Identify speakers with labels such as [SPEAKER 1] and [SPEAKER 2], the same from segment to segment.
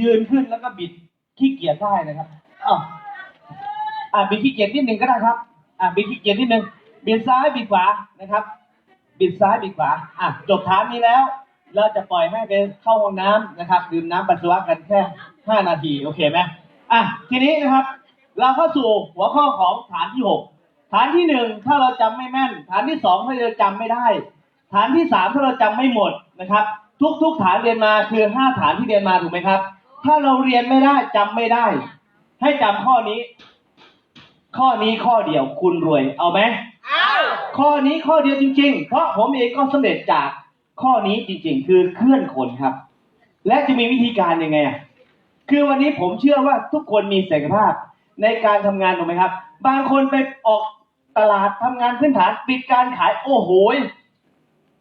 [SPEAKER 1] ยืนขึ้นแล้วก็บิดขี้เกียจได้นะครับอ้าวอ่าบิดขี้เกียจนิดหนึ่งก็ได้ครับ อ่าบิดขี้เกียจนิดหนึ่งบิดซ้ายบิดขวานะครับ บิดซ้ายบิดขวาอะจบฐานนี้แล้ว เราจะปล่อยให้ไปเข้าห้องน้ำนะครับ ดื่มน้ำปัสสาวะกันแค่ห้านาทีโอเคไหมอะทีนี้นะครับ เราเข้าสู่หัวข้อของฐานที่หกฐานที่หนึ่งถ้าเราจำไม่แม่น ฐานที่สองถ้าเราจำไม่ได้ ฐานที่สามถ้าเราจำไม่หมดนะครับทุกทุกๆฐานเรียนมาคือห้าฐานที่เรียนมาถูกไหมครับ ถ้าเราเรียนไม่ได้จำไม่ได้ ให้จำข้อนี้ ข้อนี้ข้อเดียวคุณรวยเอาไหม
[SPEAKER 2] เอา
[SPEAKER 1] ข้อนี้ข้อเดียวจริง ๆ เพราะผมเองก็สำเร็จจากข้อนี้จริง ๆ คือเคลื่อนคนครับ และจะมีวิธีการยังไงอะคือวันนี้ผมเชื่อว่าทุกคนมีศักยภาพในการทำงานถูกไหมครับ บางคนไปออกตลาดทำงานพื้นฐานปิดการขายโอ้โหย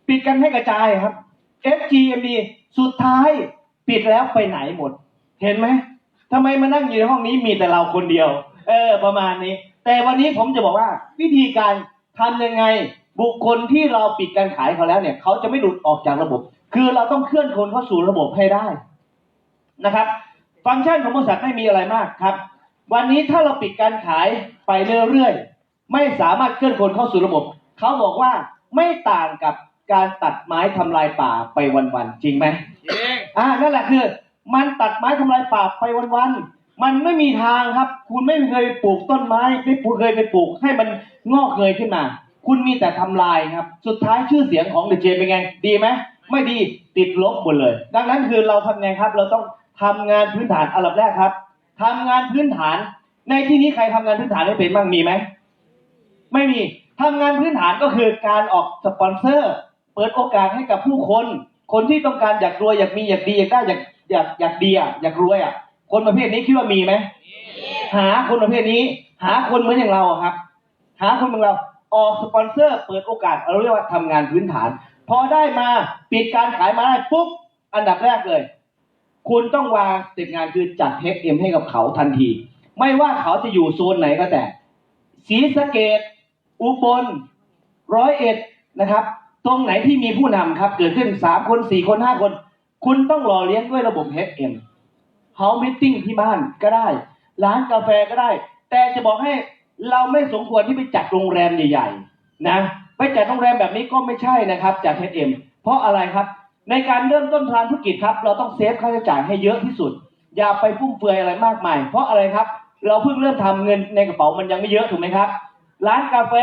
[SPEAKER 1] ปิดกันให้กระจายครับ FGMD สุดท้ายปิดแล้วไปไหนหมด เห็นไหมทำไมมานั่งอยู่ในห้องนี้มีแต่เราคนเดียว เออ ประมาณนี้ แต่วันนี้ผมจะบอกว่า วิธีการทำยังไงบุคคลที่เราปิดการขายเขาแล้วเนี่ยเขาจะไม่หลุดออกจากระบบ คือเราต้องเคลื่อนคนเข้าสู่ระบบให้ได้นะครับ ฟังก์ชันของบริษัทไม่มีอะไรมากครับ วันนี้ถ้าเราปิดการขายไปเรื่อยๆไม่สามารถเคลื่อนคนเข้าสู่ระบบเขาบอกว่าไม่ต่างกับการตัดไม้ทำลายป่าไปวันๆจริงไหม
[SPEAKER 2] จริง
[SPEAKER 1] อ่านั่นแหละคือ มันตัดไม้ทำลายป่าไปวันๆมันไม่มีทางครับ คุณไม่เคยปลูกต้นไม้ไม่เคยไปปลูกให้มันงอกเงยขึ้นมา คุณมีแต่ทำลายครับ สุดท้ายชื่อเสียงของเดเจเป็นไง ดีไหมไม่ดีติดลบหมดเลย ดังนั้นคือเราทำไงครับ เราต้องทำงานพื้นฐานอันดับแรกครับทำงานพื้นฐาน ในที่นี้ใครทำงานพื้นฐานได้เป็นบ้างมีไหมไม่มีทำงานพื้นฐานก็คือการออกสปอนเซอร์ เปิดโอกาสให้กับผู้คน คนที่ต้องการอยากรวยอยากมีอยากดีอยากได้อยาก อยากอยากดีอะอยากรวยอะ คนประเภทนี้คิดว่ามีไหมหาคนประเภทนี้ หาคนเหมือนอย่างเราอะครับ หาคนเหมือนเราออกสปอนเซอร์ เปิดโอกาสเราเรียกว่าทำงานพื้นฐาน พอได้มาปิดการขายมาได้ปุ๊บอันดับแรกเลย คุณต้องวางสเต็ปงานคือจัด HM ให้กับเขาทันที ไม่ว่าเขาจะอยู่โซนไหนก็แต่ศรีสะเกดอุบลร้อยเอ็ดนะครับ ตรงไหนที่มีผู้นำครับ เกิดขึ้นสามคนสี่คนห้าคน คุณต้องหล่อเลี้ยงด้วยระบบ HM เฮามิทติ้งที่บ้านก็ได้ ร้านกาแฟก็ได้ แต่จะบอกให้เราไม่สมควรที่ไปจัดโรงแรมใหญ่ ๆ นะไปจัดโรงแรมแบบนี้ก็ไม่ใช่นะครับจาก HM เพราะอะไรครับ ในการเริ่มต้นทางธุรกิจครับ เราต้องเซฟค่าใช้จ่ายให้เยอะที่สุด อย่าไปฟุ่มเฟือยอะไรมากมาย เพราะอะไรครับ เราเพิ่งเริ่มทำเงินในกระเป๋ามันยังไม่เยอะถูกไหมครับ ร้านกาแฟ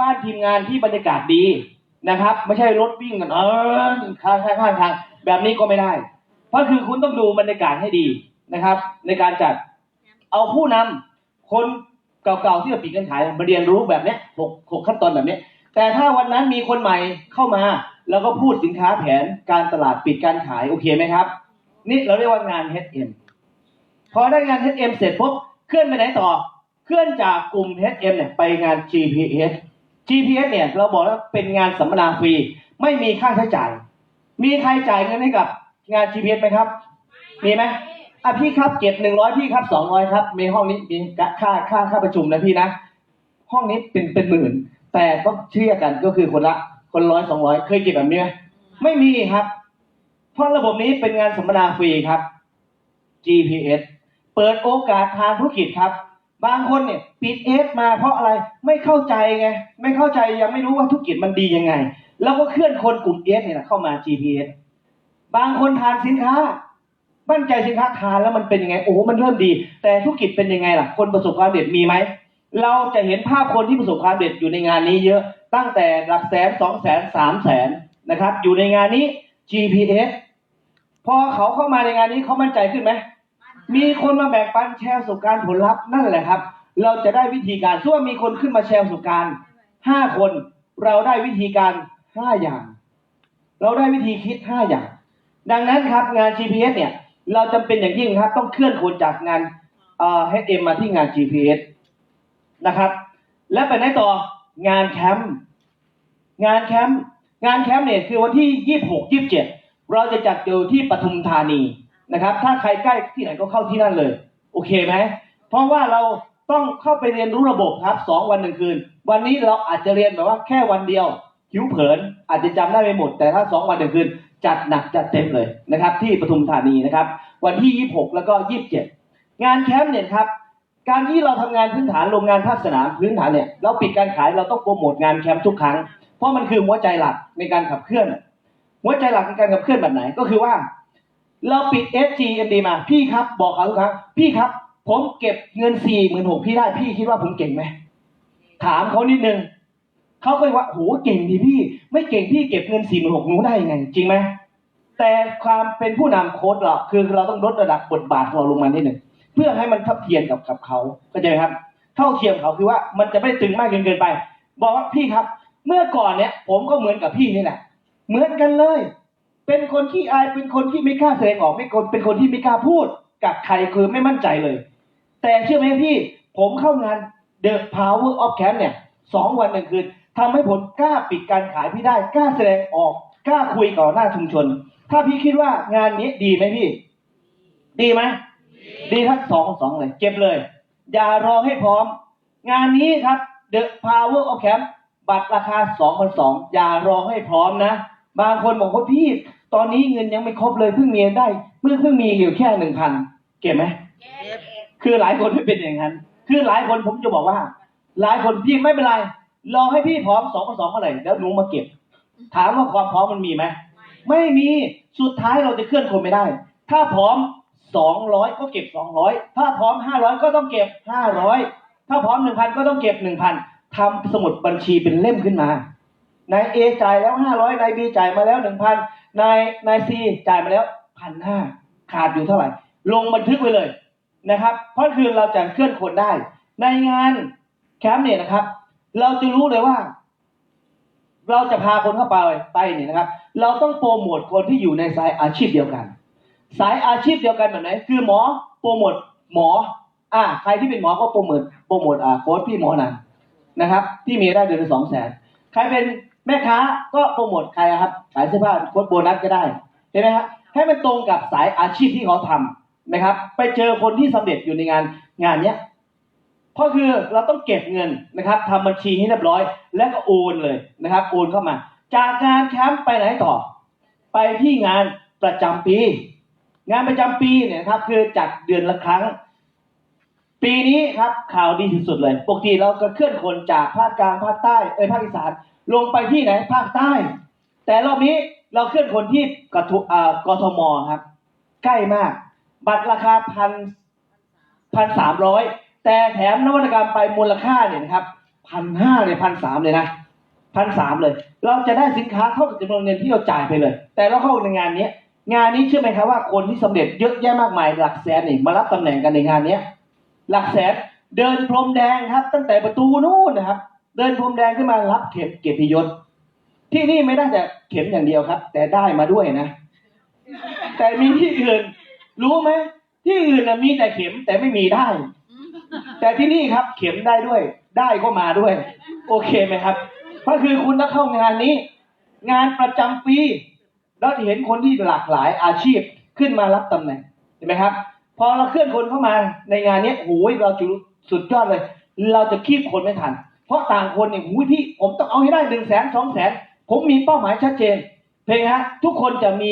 [SPEAKER 1] บ้านทีมงานที่บรรยากาศดีนะครับ ไม่ใช่รถวิ่งกันเออข้างข้างข้างทาง แบบนี้ก็ไม่ได้เพราะคือคุณต้องดูบรรยากาศให้ดีนะครับ ในการจัดเอาผู้นำคนเก่าๆที่เราปิดกันขายมาเรียนรู้แบบนี้หกหกขั้นตอนแบบนี้ แต่ถ้าวันนั้นมีคนใหม่เข้ามา แล้วก็พูดสินค้าแผนการตลาดปิดการขายโอเคไหมครับ นี่เราเรียกว่างาน HM พอได้งาน HM เสร็จปุ๊บเคลื่อนไปไหนต่อ เคลื่อนจากกลุ่ม HM เนี่ยไปงาน GPS GPS เนี่ยเราบอกแล้วเป็นงานสัมมนาฟรีไม่มีค่าใช้จ่าย มีใครจ่ายเงินให้กับ งาน GPS ไหมครับ มีไหมอะพี่ครับเก็บหนึ่งร้อยพี่ครับสองร้อยครับมีห้องนี้มีค่าค่าค่าประชุมนะพี่นะ ห้องนี้เป็นเป็นหมื่น แต่ต้องเชื่อกันก็คือคนละ คนร้อยสองร้อยเคยเก็บแบบนี้ไหมไม่มีครับ เพราะระบบนี้เป็นงานสัมมนาฟรีครับ GPS เปิดโอกาสทางธุรกิจครับ บางคนเนี่ยปิดเอสมาเพราะอะไรไม่เข้าใจไงไม่เข้าใจยังไม่รู้ว่าธุรกิจมันดียังไง แล้วก็เคลื่อนคนกลุ่มเอสเนี่ยเข้ามา GPS บางคนทานสินค้ามั่นใจสินค้าทานแล้วมันเป็นยังไงโอ้มันเริ่มดี แต่ธุรกิจเป็นยังไงล่ะ คนประสบความสำเร็จมีไหมเราจะเห็นภาพคนที่ประสบความสำเร็จอยู่ในงานนี้เยอะตั้งแต่หลักแสนสองแสนสามแสนนะครับ อยู่ในงานนี้ GPS พอเขาเข้ามาในงานนี้เขามั่นใจขึ้นไหม มีคนมาแบ่งปันแชร์ประสบการณ์ผลลัพธ์นั่นแหละครับ เราจะได้วิธีการส่วนมีคนขึ้นมาแชร์ประสบการณ์ห้าคน เราได้วิธีการห้าอย่าง เราได้วิธีคิดห้าอย่าง ดังนั้นครับงาน GPS เนี่ย เราจำเป็นอย่างยิ่งครับ ต้องเคลื่อนคนจากงานเอ่อ HM มาที่งาน GPS นะครับ และไปไหนต่องานแคมป์งานแคมป์งานแคมป์เนี่ยคือวันที่ยี่สิบหกยี่สิบเจ็ดเราจะจัดอยู่ที่ปทุมธานี นะครับ ถ้าใครใกล้ที่ไหนก็เข้าที่นั่นเลย โอเคไหมเพราะว่าเราต้องเข้าไปเรียนรู้ระบบครับสองวันหนึ่งคืน วันนี้เราอาจจะเรียนแบบว่าแค่วันเดียวผิวเผิน อาจจะจำได้ไม่หมด แต่ถ้าสองวันหนึ่งคืน จัดหนักจัดเต็มเลยนะครับ ที่ปทุมธานีนะครับ วันที่ 26 แล้วก็ 27 งานแคมป์เนี่ยครับการที่เราทำงานพื้นฐานโรงงานภาคสนามพื้นฐานเนี่ยเราปิดการขายเราต้องโปรโมทงานแคมป์ทุกครั้ง เพราะมันคือหัวใจหลักในการขับเคลื่อน หัวใจหลักในการขับเคลื่อนแบบไหนก็คือว่า เราปิด SGMD มาพี่ครับบอกเขาทุกครั้งพี่ครับ ผมเก็บเงินสี่หมื่นหกพี่ได้พี่คิดว่าผมเก่งไหมถามเขานิดนึงเขาก็ว่าโหเก่งดีพี่ ไม่เก่งพี่เก็บเงินสี่หมื่นหกหนูได้ยังไง จริงไหมแต่ความเป็นผู้นำโค้ดเราคือเราต้องลดระดับบทบาทของเราลงมานิดหนึ่งเพื่อให้มันทับเทียมกับกับเขาเข้าใจไหมครับ เท่าเทียมเขาคือว่ามันจะไม่ตึงมากจนเกินไป บอกว่าพี่ครับ เมื่อก่อนเนี่ยผมก็เหมือนกับพี่นี่แหละเหมือนกันเลย เป็นคนที่อายเป็นคนที่ไม่กล้าแสดงออกไม่คนเป็นคนที่ไม่กล้าพูด กับใครคือไม่มั่นใจเลย แต่เชื่อไหมพี่ ผมเข้างาน The Power of Camp เนี่ยสองวันหนึ่งคืนทำให้ผมกล้าปิดการขายพี่ได้กล้าแสดงออกกล้าคุยต่อหน้าชุมชน ถ้าพี่คิดว่างานนี้ดีไหมพี่ ดีไหมดีทั้งสองสองเลยเก็บเลย อย่ารอให้พร้อม งานนี้ครับ The Power of Camp บัตรราคา2 0 0อย่ารอให้พร้อมนะ บางคนบอกว่าพี่ ตอนนี้เงินยังไม่ครบเลยเพิ่งมีได้เพิ่งเพิ่งมีอยู่แค่หนึ่งพันเก็บไหมคือหลายคนไม่เป็นอย่างนั้น คือหลายคนผมจะบอกว่า หลายคนพี่ไม่เป็นไรรอให้พี่พร้อมสองพันสองเมื่อไหร่แล้วหนูมาเก็บ ถามว่าความพร้อมมันมีไหมไม่มีสุดท้ายเราจะเคลื่อนคนไม่ได้ ถ้าพร้อมสองร้อยก็เก็บสองร้อยถ้าพร้อมห้าร้อยก็ต้องเก็บห้าร้อยถ้าพร้อมหนึ่งพันก็ต้องเก็บหนึ่งพันทำสมุดบัญชีเป็นเล่มขึ้นมา นายเอจ่ายแล้วห้าร้อยนายบีจ่ายมาแล้วหนึ่งพันนายนายซีจ่ายมาแล้วพันห้าขาดอยู่เท่าไหร่ ลงบันทึกไว้เลยนะครับ เพราะคือเราจะเคลื่อนคนได้ ในงานแคมป์เนี่ยนะครับ เราจะรู้เลยว่า เราจะพาคนเข้าไปไปเนี่ยนะครับ เราต้องโปรโมทคนที่อยู่ในสายอาชีพเดียวกัน สายอาชีพเดียวกันแบบไหนคือหมอโปรโมทหมอ อ่า ใครที่เป็นหมอก็โปรโมทโปรโมทอ่าโค้ชพี่หมอนันนะครับ ที่มีได้เดือนละสองแสนใครเป็น แม่ค้าก็โปรโมทใครครับขายเสื้อผ้าโค้ชโบนัสก็ได้เห็นไหมครับให้มันตรงกับสายอาชีพที่เขาทำนะครับ ไปเจอคนที่สำเร็จอยู่ในงานงานเนี้ยก็คือเราต้องเก็บเงินนะครับทำบัญชีให้เรียบร้อย แล้วก็โอนเลยนะครับ โอนเข้ามา จากงานแคมป์ไปไหนต่อ ไปที่งานประจำปี งานประจำปีเนี่ยครับ คือจัดเดือนละครั้ง ปีนี้ครับข่าวดีที่สุดเลย ปกติเราก็เคลื่อนคนจากภาคกลางภาคใต้เอ้ยภาคอีสาน ลงไปที่ไหนภาคใต้ แต่รอบนี้เราเคลื่อนคนที่กทกทมครับ ใกล้มาก บัตรราคาพันพันสามร้อยแต่แถมนวัตกรรมไปมูลค่าเนี่ยนะครับพันห้าเนี่ยพันสามเลยนะพันสามเลย เราจะได้สินค้าเท่ากับจำนวนเงินที่เราจ่ายไปเลย แต่เราเข้าในงานเนี้ยงานนี้เชื่อไหมครับว่าคนที่สำเร็จเยอะแยะมากมายหลักแสนนี่มารับตำแหน่งกันในงานเนี้ย หลักแสนเดินพรมแดงครับ ตั้งแต่ประตูนู่นนะครับ เดินพรมแดงขึ้นมารับเข็มเกียรติยศ ที่นี่ไม่ได้แต่เข็มอย่างเดียวครับ แต่ได้มาด้วยนะ แต่มีที่อื่น รู้ไหมที่อื่นนะมีแต่เข็มแต่ไม่มีได้ แต่ที่นี่ครับเข็มได้ด้วย ได้ก็มาด้วย โอเคไหมครับก็คือคุณถ้าเข้างานนี้ งานประจำปีเราจะเห็นคนที่หลากหลายอาชีพขึ้นมารับตำแหน่งเห็นไหมครับ พอเราเคลื่อนคนเข้ามาในงานเนี้โอ้ยเราจุสุดยอดเลย เราจะคีบคนไม่ทัน เพราะต่างคนเนี่ยโอ้ยพี่ผมต้องเอาให้ได้หนึ่งแสนสองแสนผมมีเป้าหมายชัดเจน เพลงฮะทุกคนจะมี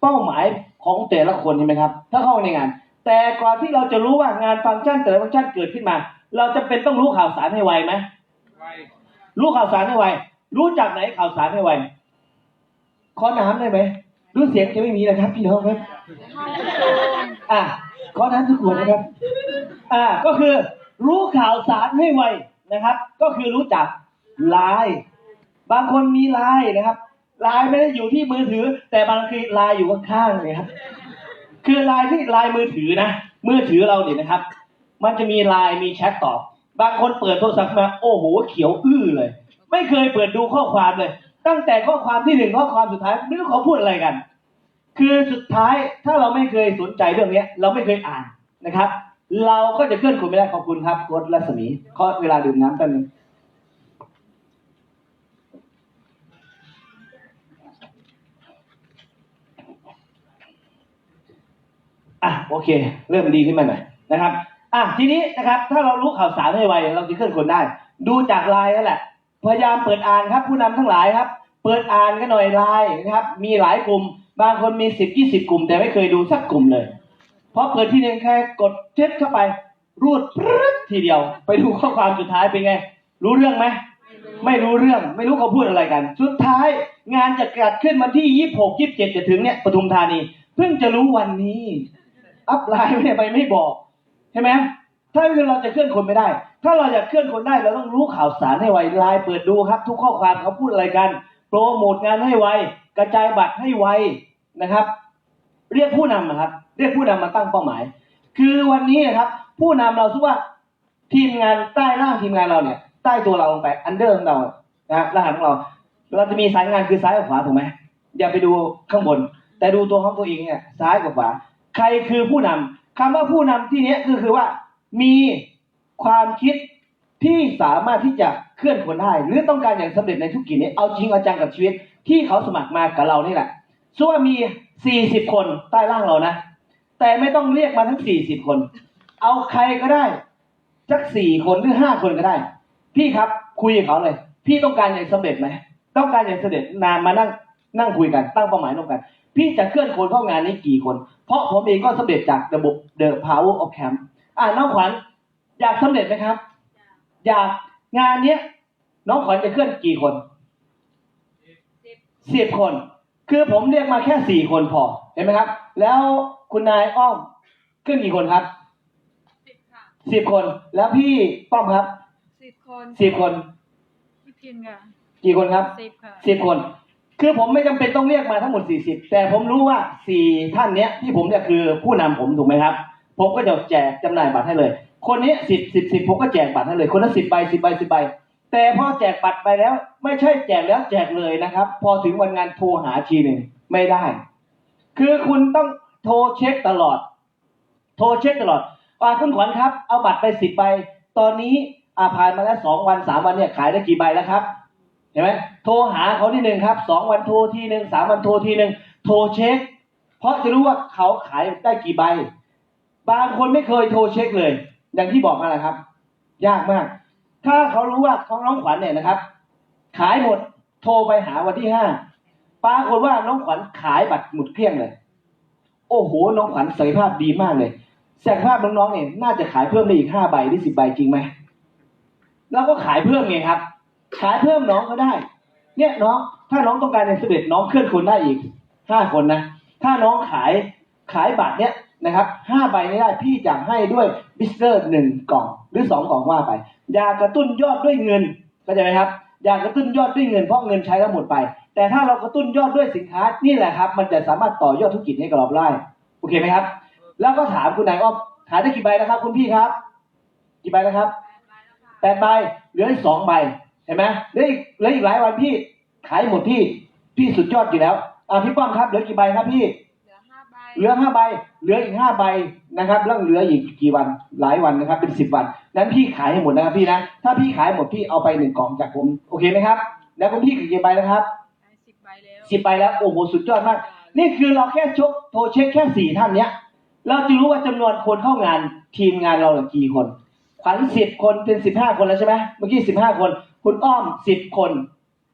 [SPEAKER 1] เป้าหมายของแต่ละคนใช่ไหมครับ ถ้าเข้าในงาน แต่ก่อนที่เราจะรู้ว่างานฟังก์ชันแต่ละฟังก์ชันเกิดขึ้นมา เราจะเป็นต้องรู้ข่าวสารให้ไวไหมรู้ข่าวสารให้ไวรู้จากไหนข่าวสารให้ไวขอน้ำได้ไหมรู้เสียงจะไม่มีนะครับพี่น้องครับอะขอน้ำทุกขวดนะครับ อ่าก็คือรู้ข่าวสารให้ไว นะครับ ก็คือรู้จักไลน์บางคนมีไลน์นะครับไลน์ไม่ได้อยู่ที่มือถือ แต่บางทีไลน์อยู่ข้างๆเลยครับคือไลน์ที่ไลน์มือถือนะมือถือเราเนี่ยนะครับ มันจะมีไลน์มีแชทตอบบางคนเปิดโทรศัพท์มาโอ้โหเขียวอื้อเลย ไม่เคยเปิดดูข้อความเลย ตั้งแต่ข้อความที่หนึ่งข้อความสุดท้ายไม่รู้เขาพูดอะไรกัน คือสุดท้ายถ้าเราไม่เคยสนใจเรื่องนี้เราไม่เคยอ่านนะครับ เราก็จะเคลื่อนคนไม่ได้ขอบคุณครับโค้ดรัศมีขอเวลาดื่มน้ำแป๊บนึงอะโอเค เริ่มดีขึ้นมาหน่อยนะครับ อะทีนี้นะครับ ถ้าเรารู้ข่าวสารให้ไวเราจะเคลื่อนคนได้ ดูจากไลน์นั่นแหละ พยายามเปิดอ่านครับ ผู้นำทั้งหลายครับ เปิดอ่านกันหน่อยไลน์นะครับ มีหลายกลุ่ม บางคนมีสิบยี่สิบกลุ่ม แต่ไม่เคยดูสักกลุ่มเลย ราะเปิดที่หนึ่งแค่กดเช็ดเข้าไป รูดปรึ๊ดทีเดียว ไปดูข้อความสุดท้ายเป็นไง รู้เรื่องไหมไม่รู้เรื่องไม่รู้เขาพูดอะไรกัน สุดท้ายงานจะจัดขึ้นวันที่ยี่หกยี่เจ็ดจะถึงเนี่ยปทุมธานี เพิ่งจะรู้วันนี้ อัพไลน์ไม่ไปไม่บอกใช่ไหมถ้าคือเราจะเคลื่อนคนไม่ได้ ถ้าเราอยากเคลื่อนคนได้เราต้องรู้ข่าวสารให้ไวไลน์เปิดดูครับ ทุกข้อความเขาพูดอะไรกัน โปรโมทงานให้ไว กระจายบัตรให้ไวนะครับ เรียกผู้นำนะครับ เรียกผู้นำมาตั้งเป้าหมาย คือวันนี้นะครับ ผู้นำเราคิดว่าทีมงานใต้ล่างทีมงานเราเนี่ย ใต้ตัวเราลงไปอันเดอร์ของเรานะรหัสของเรา เราจะมีสายงานคือซ้ายกับขวาถูกไหมอย่าไปดูข้างบน แต่ดูตัวของตัวเองเนี่ยซ้ายกับขวา ใครคือผู้นำคำว่าผู้นำที่นี้ยคือคือว่ามีความคิดที่สามารถที่จะเคลื่อนคนได้ หรือต้องการอย่างสำเร็จในธุรกิจนี้เอาจริงเอาจังกับชีวิตที่เขาสมัครมากับเรานี่แหละ ส่วนมี40คนใต้ล่างเรานะ แต่ไม่ต้องเรียกมาทั้ง40คน เอาใครก็ได้สักสี่คนหรือห้าคนก็ได้ พี่ครับคุยกับเขาเลย พี่ต้องการอย่างสำเร็จไหมต้องการอย่างสำเร็จนานมานั่งนั่งคุยกันตั้งเป้าหมายร่วมกัน พี่จะเคลื่อนคนเข้างานนี้กี่คน เพราะผมเองก็สำเร็จจากระบบ The Power of Camp อ่าน้องขวัญอยากสำเร็จไหมครับ อยากงานเนี้ยน้องขวัญจะเคลื่อนกี่คนสิบคน คือผมเรียกมาแค่สี่คนพอเห็นไหมครับ แล้วคุณนายอ้อมเคลื่อนกี่คนครับ
[SPEAKER 2] สิบค่ะ
[SPEAKER 1] สิบคน แล้วพี่ป้อมครับ
[SPEAKER 2] สิบคน
[SPEAKER 1] สิบคน
[SPEAKER 2] พี่พินค่ะ
[SPEAKER 1] กี่คนครับ
[SPEAKER 2] สิบค่ะ
[SPEAKER 1] สิบคน คือผมไม่จำเป็นต้องเรียกมาทั้งหมดสี่สิบแต่ผมรู้ว่าสี่ท่านเนี้ยที่ผมเนี่ยคือผู้นำผมถูกไหมครับ ผมก็จะแจกจำหน่ายบัตรให้เลย คนนี้สิบสิบสิบผมก็แจกบัตรให้เลย คนละสิบใบสิบใบสิบใบ แต่พอแจกบัตรไปแล้ว ไม่ใช่แจกแล้วแจกเลยนะครับ พอถึงวันงานโทรหาทีหนึ่งไม่ได้ คือคุณต้องโทรเช็คตลอด โทรเช็คตลอดอ่าคุณขวัญครับ เอาบัตรไปสิบใบตอนนี้อาผ่านมาแล้วสองวันสามวันเนี่ยขายได้กี่ใบแล้วครับเห็นไหมโทรหาเขาที่หนึ่งครับสองวันโทรทีหนึ่งสามวันโทรทีหนึ่งโทรเช็ค เพราะจะรู้ว่าเขาขายได้กี่ใบ บางคนไม่เคยโทรเช็คเลย อย่างที่บอกมาแหละครับ ยากมาก ถ้าเขารู้ว่าของน้องขวัญเนี่ยนะครับ ขายหมดโทรไปหาวันที่ห้าปรากฏว่าน้องขวัญขายบัตรหมดเกลี้ยงเลย โอ้โห น้องขวัญศักยภาพดีมากเลยศักยภาพน้องๆเนี่ยน่าจะขายเพิ่มได้อีกห้าใบหรือสิบใบจริงไหมเราก็ขายเพิ่มไงครับ ขายเพิ่มน้องก็ได้ เนี่ยน้องถ้าน้องต้องการในสเร็จน้องเคลื่อนคนได้อีกห้าคนนะถ้าน้องขายขายบัตรเนี่ย นะครับห้าใบนี้ได้พี่จะให้ด้วยบิสเตอร์หนึ่งกล่องหรือสองกล่องว่าไป อยากระตุ้นยอดด้วยเงินเข้าใจไหมครับ อยากระตุ้นยอดด้วยเงินเพราะเงินใช้แล้วหมดไป แต่ถ้าเรากระตุ้นยอดด้วยสินค้านี่แหละครับ มันจะสามารถต่อยอดธุรกิจให้กับเราได้โอเคไหมครับ แล้วก็ถามคุณนายอ้อมขายได้กี่ใบนะครับ คุณพี่ครับ กี่ใบนะครับแปดใบเหลืออีกสองใบเห็นไหมเหลืออีกเหลืออีกหลายวันพี่ขายหมดพี่พี่สุดยอดอยู่แล้วอ่าพี่ป้อมครับเหลือกี่ใบครับพี่
[SPEAKER 2] เหลือห้าใบ
[SPEAKER 1] เหลือห้าใบ เหลืออีกห้าใบนะครับแล้วเหลืออีกกี่วันหลายวันนะครับ เป็นสิบวันนั้นพี่ขายให้หมดนะครับพี่นะถ้าพี่ขายหมดพี่เอาไปหนึ่งกล่องจากผมโอเคไหมครับ แล้วคุณพี่กี่ใบนะครับ
[SPEAKER 2] ได้สิบใบแล้ว
[SPEAKER 1] สิบใบแล้วโอ้โหสุดยอดมาก นี่คือเราแค่ชกโทรเช็คแค่สี่ท่านเนี้ย เราจะรู้ว่าจำนวนคนเข้างานทีมงานเราเหลือกี่คนขวัญสิบคนเป็นสิบห้าคนแล้วใช่ไหมเมื่อกี้สิบห้าคน คุณอ้อมสิบคน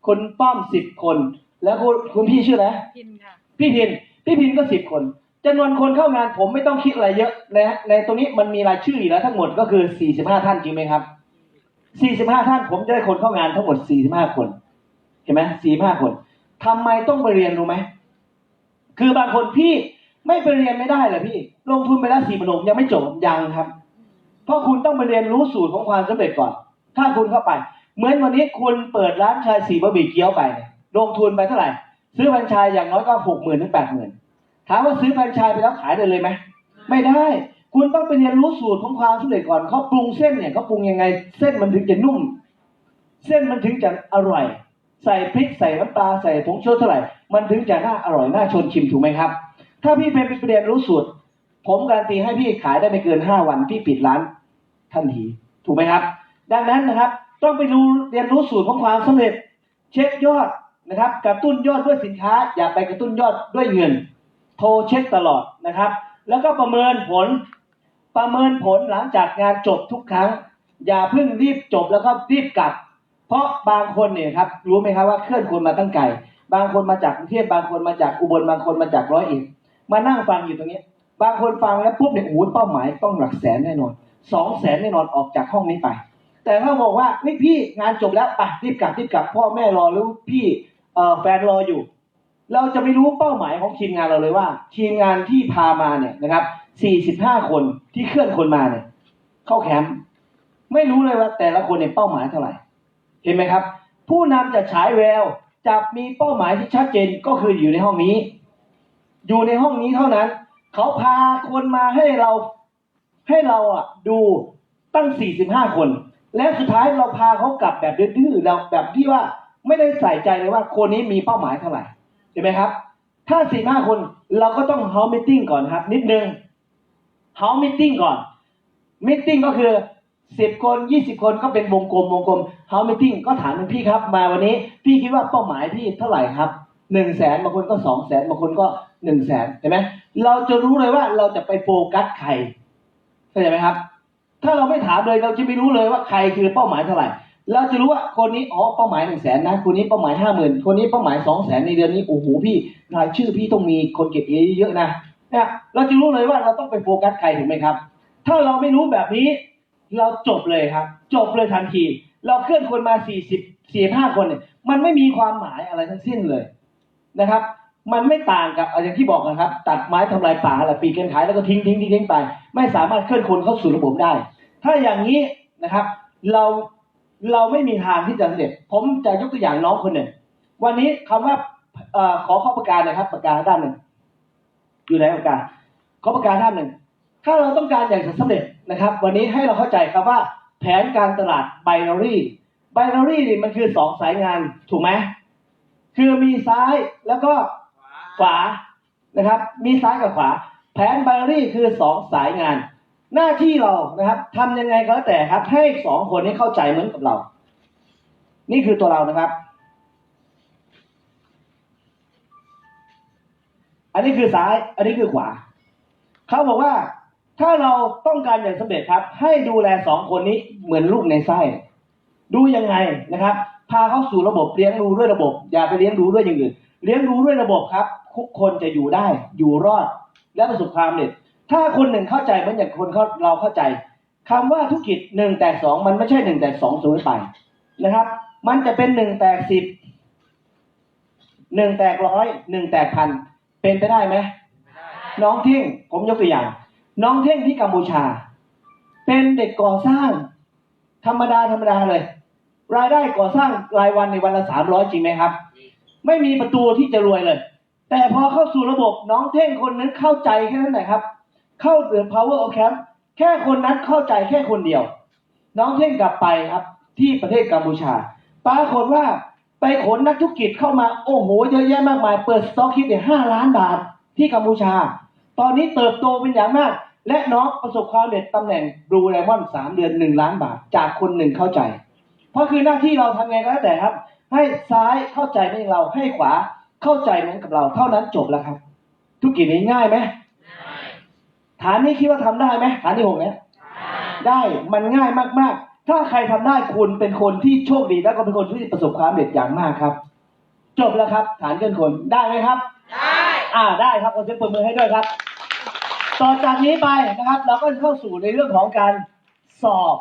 [SPEAKER 1] คุณป้อมสิบคน แล้วคุณคุณพี่ชื่ออะไร
[SPEAKER 2] พินค่ะ
[SPEAKER 1] พี่พินพี่พินก็สิบคน จำนวนคนเข้างานผมไม่ต้องคิดอะไรเยอะนะฮะในตรงนี้มันมีรายชื่ออยู่แล้วทั้งหมดก็คือสี่สิบห้าท่านจริงไหมครับสี่สิบห้าท่านผมจะได้คนเข้างานทั้งหมดสี่สิบห้าคน เห็นไหมสี่ห้าคนทำไมต้องไปเรียนรู้ไหม คือบางคนพี่ไม่ไปเรียนไม่ได้เหรอพี่ ลงทุนไปแล้วสี่ประโยคยังไม่จบยังครับ เพราะคุณต้องไปเรียนรู้สูตรของความสำเร็จก่อน ถ้าคุณเข้าไป เหมือนวันนี้คุณเปิดร้านชายสีบะหมี่เกี๊ยวไป ลงทุนไปเท่าไหร่ ซื้อแฟรนชส์อย่างน้อยก็หกหมื่นถึงแปดหมื่น ถามว่าซื้อแฟรนไชส์ไปแล้วขายได้เลยไหมไม่ได้ คุณต้องไปเรียนรู้สูตรของความสำเร็จก่อนเขาปรุงเส้นเนี่ยเขาปรุงยังไง เส้นมันถึงจะนุ่ม เส้นมันถึงจะอร่อย ใส่พริกใส่น้ำปลาใส่ผงชูรสเท่าไหร่ มันถึงจะน่าอร่อยน่าชวนชิมถูกไหมครับ ถ้าพี่เป็นไปเรียนรู้สูตร ผมการันตีให้พี่ขายได้ไม่เกินห้าวันพี่ปิดร้านทันทีถูกไหมครับ ดังนั้นนะครับ ต้องไปดูเรียนรู้สูตรของความสำเร็จ เช็คยอดนะครับ กระตุ้นยอดด้วยสินค้า อย่าไปกระตุ้นยอดด้วยเงิน รเช็คตลอดนะครับ แล้วก็ประเมินผลประเมินผลหลังจากงานจบทุกครั้ง อย่าเพิ่งรีบจบแล้วก็รีบกลับ เพราะบางคนเนี่ยครับรู้ไหมครับว่าเคลื่อนคนมาตั้งไกลบางคนมาจากกรุงเทพบางคนมาจากอุบลบางคนมาจากร้อยเอ็ดมานั่งฟังอยู่ตรงนี้ บางคนฟังแล้วปุ๊บเนี่ยโอ้โหเป้าหมายต้องหลักแสนแน่นอนสองแสนแน่นอนออกจากห้องนี้ไป แต่ถ้าบอกว่าเฮ้ยพี่งานจบแล้วไปรีบกลับรีบกลับพ่อแม่รอหรือพี่แฟนรออยู่ เราจะไม่รู้เป้าหมายของทีมงานเราเลยว่า ทีมงานที่พามาเนี่ยนะครับ 45 คนที่เคลื่อนคนมาเนี่ย เข้าแคมป์ไม่รู้เลยว่าแต่ละคนเนี่ยเป้าหมายเท่าไหร่ เห็นไหมครับ ผู้นำจะฉายแววจะมีเป้าหมายที่ชัดเจนก็คืออยู่ในห้องนี้ อยู่ในห้องนี้เท่านั้น เขาพาคนมาให้เราให้เราอะดูตั้ง 45 คน และสุดท้ายเราพาเขากลับแบบดื้อๆเราแบบที่ว่าไม่ได้ใส่ใจเลยว่าคนนี้มีเป้าหมายเท่าไหร่ เห็นไหมครับ ถ้า45คนเราก็ต้องเฮามิทติ้งก่อนครับ นิดนึงเฮามิทติ้งก่อนมิทติ้งก็คือสิบคนยี่สิบคนก็เป็นวงกลมวงกลมเฮามิทติ้งก็ถามเป็นพี่ครับ มาวันนี้ พี่คิดว่าเป้าหมายพี่เท่าไหร่ครับหนึ่งแสนบางคนก็สองแสนบางคนก็หนึ่งแสนเห็นไหมเราจะรู้เลยว่าเราจะไปโฟกัสใครเข้าใจไหมครับ ถ้าเราไม่ถามเลยเราจะไม่รู้เลยว่าใครคือเป้าหมายเท่าไหร่ เราจะรู้ว่าคนนี้อ๋อเป้าหมายหนึ่งแสนนะคนนี้เป้าหมายห้าหมื่นคนนี้เป้าหมายสองแสนในเดือนนี้โอ้โหพี่รายชื่อพี่ต้องมีคนเก็บเอเยอะๆนะเนี่ยเราจะรู้เลยว่าเราต้องไปโฟกัสใครถูกไหมครับ ถ้าเราไม่รู้แบบนี้ เราจบเลยครับ จบเลยทันที เราเคลื่อนคนมาสี่สิบสี่ห้าคนเนี่ยมันไม่มีความหมายอะไรทั้งสิ้นเลยนะครับ มันไม่ต่างกับอย่างที่บอกนะครับ ตัดไม้ทำลายป่าอะไรปีกกันขายแล้วก็ทิ้งทิ้งทิ้งทิ้งไป ไม่สามารถเคลื่อนคนเข้าสู่ระบบได้ ถ้าอย่างนี้นะครับ เรา เราไม่มีทางที่จะสำเร็จ ผมจะยกตัวอย่างน้องคนหนึ่ง วันนี้คำว่าอขอข้อประกาศหนะครับ ประกาศด้านหนึ่ง อยู่ไหนประกาศขอประกาศด้านหนึ่ง ถ้าเราต้องการอยากจะสำเร็จนะครับ วันนี้ให้เราเข้าใจครับว่า แผนการตลาดไบนารี่ไบนารีนี่มันคือสองสายงานถูกไหมคือมีซ้ายแล้วก็ขวานะครับ มีซ้ายกับขวา แผนไบนารี่คือสองสายงาน หน้าที่เรานะครับทำยังไงก็แล้วแต่ครับ ให้สองคนนี้เข้าใจเหมือนกับเรา นี่คือตัวเรานะครับ อันนี้คือซ้าย อันนี้คือขวา เขาบอกว่าถ้าเราต้องการอย่างสำเร็จครับ ให้ดูแลสองคนนี้เหมือนลูกในไส้ ดูยังไงนะครับ พาเข้าสู่ระบบเลี้ยงดูด้วยระบบ อย่าไปเลี้ยงดูด้วยอย่างอื่น เลี้ยงดูด้วยระบบครับทุกคนจะอยู่ได้ อยู่รอด และประสบความสำเร็จ ถ้าคนหนึ่งเข้าใจเหมือนอย่างคนเขาเราเข้าใจคำว่าธุรกิจหนึ่งแตกสองมันไม่ใช่หนึ่งแตกสองเสมอไปนะครับ มันจะเป็นหนึ่งแตกสิบหนึ่งแตกร้อยหนึ่งแตกพันเป็นไปได้ไหมน้องเท่งผมยกตัวอย่าง น้องเท่งที่กัมพูชา เป็นเด็กก่อสร้าง ธรรมดาธรรมดาเลย รายได้ก่อสร้างรายวันในวันละสามร้อยจริงไหมครับ ไม่มีประตูที่จะรวยเลย แต่พอเข้าสู่ระบบน้องเท่งคนนั้นเข้าใจแค่นั้นแหละครับ เข้าเดือ power of camp แค่คนนั้นเข้าใจแค่คนเดียว น้องเท่งกลับไปครับ ที่ประเทศกัมพูชา ปรากฏว่าไปขนนักธุรกิจเข้ามาโอ้โหเยอะแยะมากมาย เปิดสต็อกคิดเนี่ยห้าล้านบาทที่กัมพูชา ตอนนี้เติบโตเป็นอย่างมาก และน้องประสบความสำเร็จตำแหน่งบลูไ m มอนสามเดือนหนึ่งล้านบาท จากคนหนึ่งเข้าใจ เพราะคือหน้าที่เราทำไงก็แล้วแต่ครับ ให้ซ้ายเข้าใจเหมือนเราให้ขวาเข้าใจเหมือนกับเรา เท่านั้นจบแล้วครับ ธุรกิจนี้ง่ายไหม ฐานนี้คิดว่าทำได้ไหมฐานที่หกเนี้ยได้มันง่ายมากๆ ถ้าใครทำได้คุณเป็นคนที่โชคดีแล้วก็เป็นคนที่ประสบความสำเร็จอย่างมากครับ จบแล้วครับ ฐานเกินคนได้ไหมครับ ได้อ่าได้ครับขอเสียงปรบมือให้ด้วยครับ ต่อจากนี้ไปนะครับ เราก็เข้าสู่ในเรื่องของการสอบ